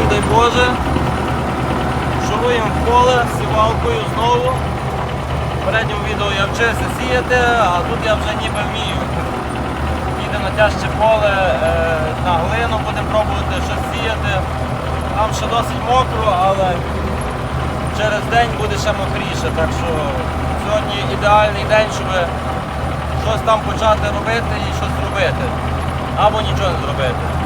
всім дай Боже. Шуруємо поле сівалкою знову. В передньому відео я вчився сіяти, а тут я вже ніби вмію. Їдемо на тяжче поле, е, на глину будемо пробувати щось сіяти. Там ще досить мокро, але через день буде ще мокріше. Так що сьогодні ідеальний день, щоб щось там почати робити і щось робити. Або нічого не зробити.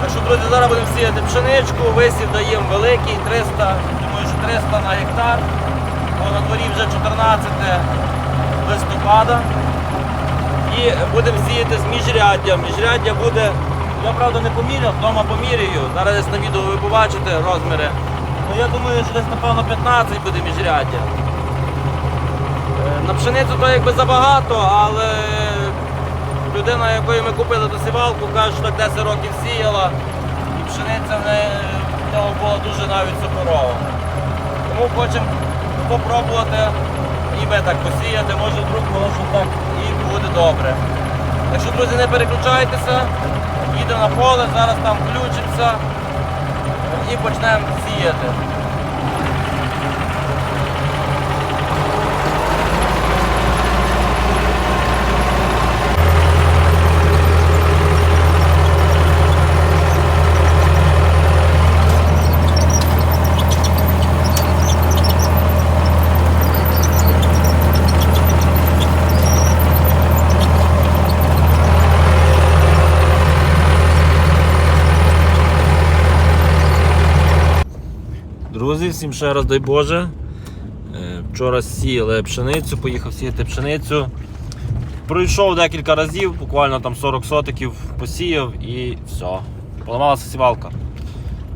Так що, друзі, зараз будемо сіяти пшеничку, висів даємо великий, 300, думаю, що 300 на гектар. Бо на дворі вже 14 листопада. І будемо сіяти з міжряддя. Міжряддя буде, я правда не поміряв, вдома поміряю. Зараз десь на відео ви побачите розміри. Ну я думаю, що десь напевно 15 буде міжряддя. Е, На пшеницю то якби забагато, але людина, якої ми купили до сівалку, каже, що так 10 років сіяла, і пшениця в нього була дуже навіть суперова. Тому хочемо попробувати і ми так посіяти, може вдруг воно що так і буде добре. Так що, друзі, не переключайтеся, їдемо на поле, зараз там включимося і почнемо сіяти. Друзі, всім ще раз дай Боже. Е, Вчора сіяли пшеницю, поїхав сіяти пшеницю. Пройшов декілька разів, буквально там 40 сотиків посіяв і все. Поламалася сівалка.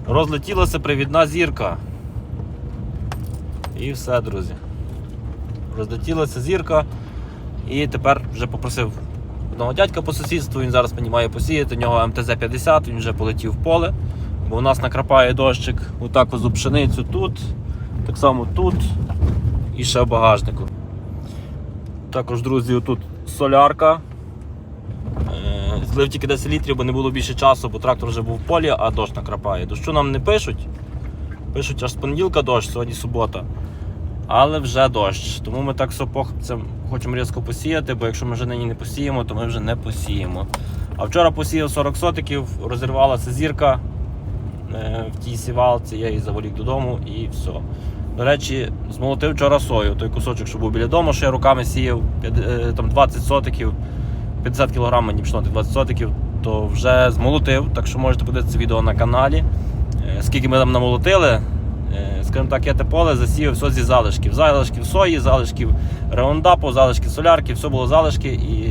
Розлетілася привідна зірка. І все, друзі. Розлетілася зірка. І тепер вже попросив одного дядька по сусідству, він зараз мені має посіяти, у нього МТЗ-50, він вже полетів в поле. Бо у нас накрапає дощик отак ось пшеницю тут, так само тут і ще в багажнику. Також, друзі, тут солярка. Е, Злив тільки 10 літрів, бо не було більше часу, бо трактор вже був в полі, а дощ накрапає. Дощу нам не пишуть. Пишуть аж з понеділка дощ, сьогодні субота. Але вже дощ. Тому ми так сопохопцем хочемо різко посіяти, бо якщо ми вже нині не посіємо, то ми вже не посіємо. А вчора посіяв 40 сотиків, розірвалася зірка в тій сівалці, я її заволік додому і все. До речі, змолотив вчора сою, той кусочок, що був біля дому, що я руками сіяв, е, там 20 сотиків, 50 кг мені пішло 20 сотиків, то вже змолотив, так що можете подивитися відео на каналі. Е, Скільки ми там намолотили, Е, скажімо так, я те поле засіяв все зі залишків. Залишків сої, залишків раундапу, залишків солярки, все було залишки і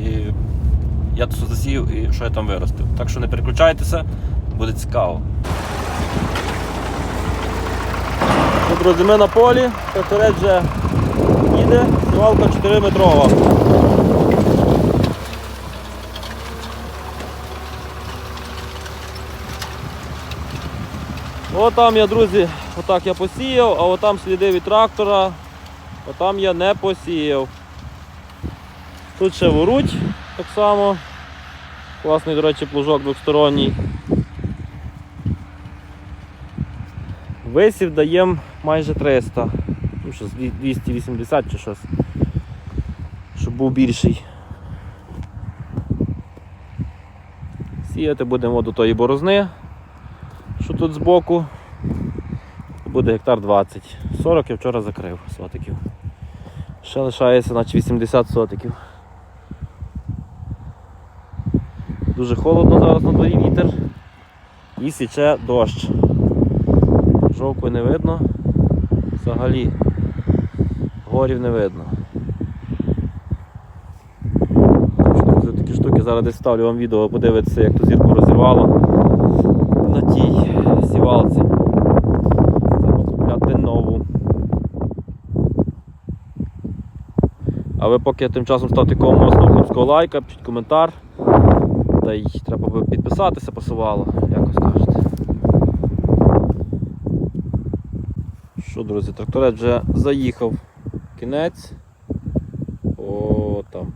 я все засіяв і що я там виростив. Так що не переключайтеся, буде цікаво. Ну, друзі, ми на полі, тракторець вже їде, сівалка 4 метрова. От там я, друзі, отак я посіяв, а отам сліди від трактора, отам я не посіяв. Тут ще воруть так само. Класний, до речі, плужок двосторонній. Висів даємо майже 300. Ну, щось 280 чи щось. Щоб був більший. Сіяти будемо до тої борозни, що тут збоку. Буде гектар 20. 40 я вчора закрив сотиків. Ще лишається наче 80 сотиків. Дуже холодно зараз на дворі вітер і січе дощ. Жовку не видно, взагалі горів не видно. Що, такі штуки зараз десь ставлю вам відео, подивитися, як ту зірку розірвало на тій сівалці. Треба купляти нову. А ви поки тим часом ставте кого моцного хлопського лайка, пишіть коментар. Та й треба би підписатися пасувало, якось кажете. Що, друзі, тракторець вже заїхав кінець. О, там.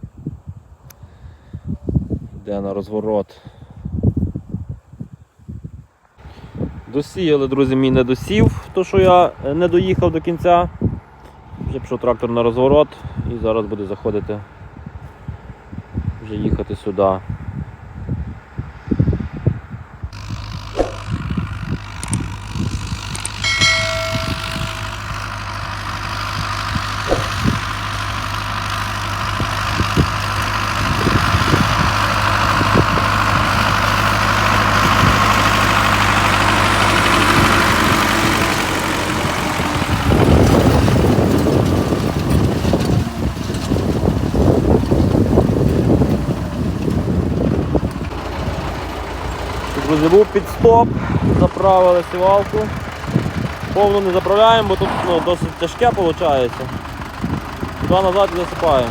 Йде на розворот. Досіяли, друзі, мій не досів, то що я е, не доїхав до кінця. Вже пішов трактор на розворот і зараз буде заходити, вже їхати сюди. Друзі, був підстоп, заправили сівалку. Повну не заправляємо, бо тут ну, досить тяжке виходить. Туди назад і засипаємо.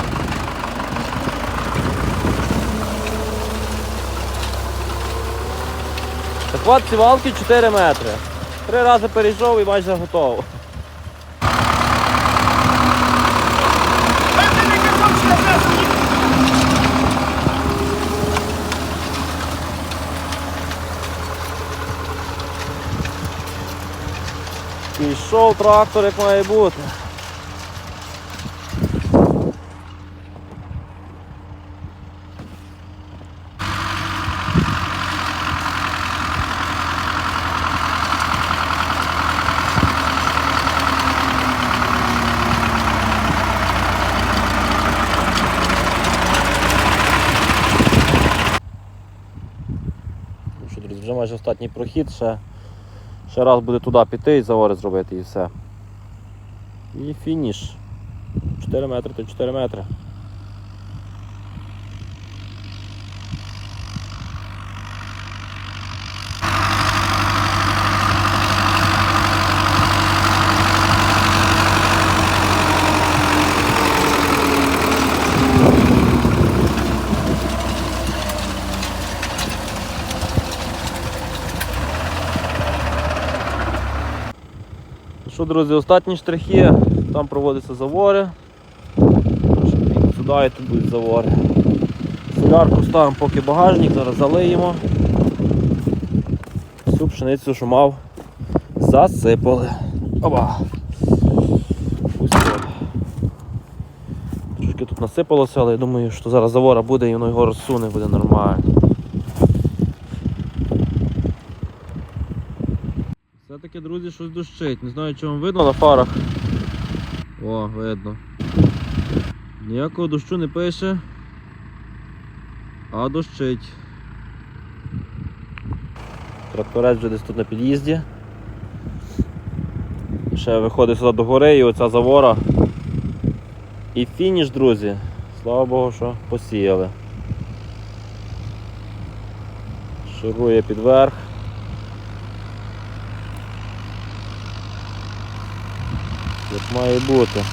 Захват сівалки 4 метри. Три рази перейшов і майже готово. Пішов трактор, як має бути. Ну вже майже останній прохід, ще, ще раз буде туди піти і завори зробити і все. І фініш. 4 метри то 4 метри. Що, друзі, останні штрихи, там проводяться завори. Сюди тут будуть завори. Солярку ставимо поки багажник, зараз залиємо. Всю пшеницю, що мав, засипали. Оба. Трошки тут насипалося, але я думаю, що зараз завора буде і воно його розсуне, буде нормально. Все-таки, друзі, щось дощить. Не знаю, чи вам видно на фарах. О, видно. Ніякого дощу не пише, а дощить. Тракторець вже десь тут на під'їзді. Ще виходить сюди до гори і оця завора. І фініш, друзі. Слава Богу, що посіяли. Ширує під Як має бути.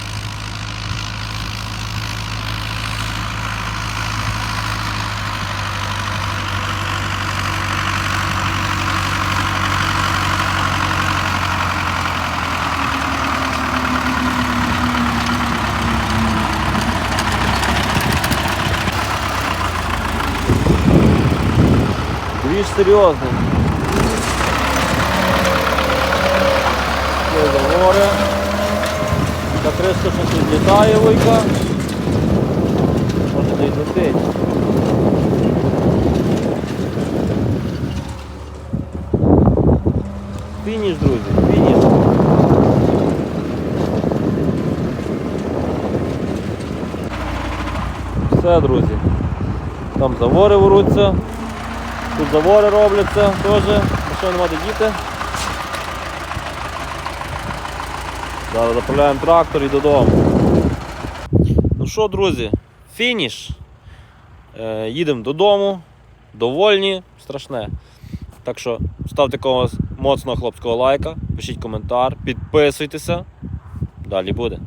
Двіж серйозний. Це за море. Та кришка щось відлітає вийка. Може й летить. Фініш, друзі, фініш. Все, друзі. Там завори воруться. Тут завори робляться теж. Машин нема де діти. Зараз заправляємо трактор і додому. Ну що, друзі, фініш. Е, їдемо додому. Довольні, страшне. Так що ставте когось моцного хлопського лайка, пишіть коментар, підписуйтеся. Далі буде.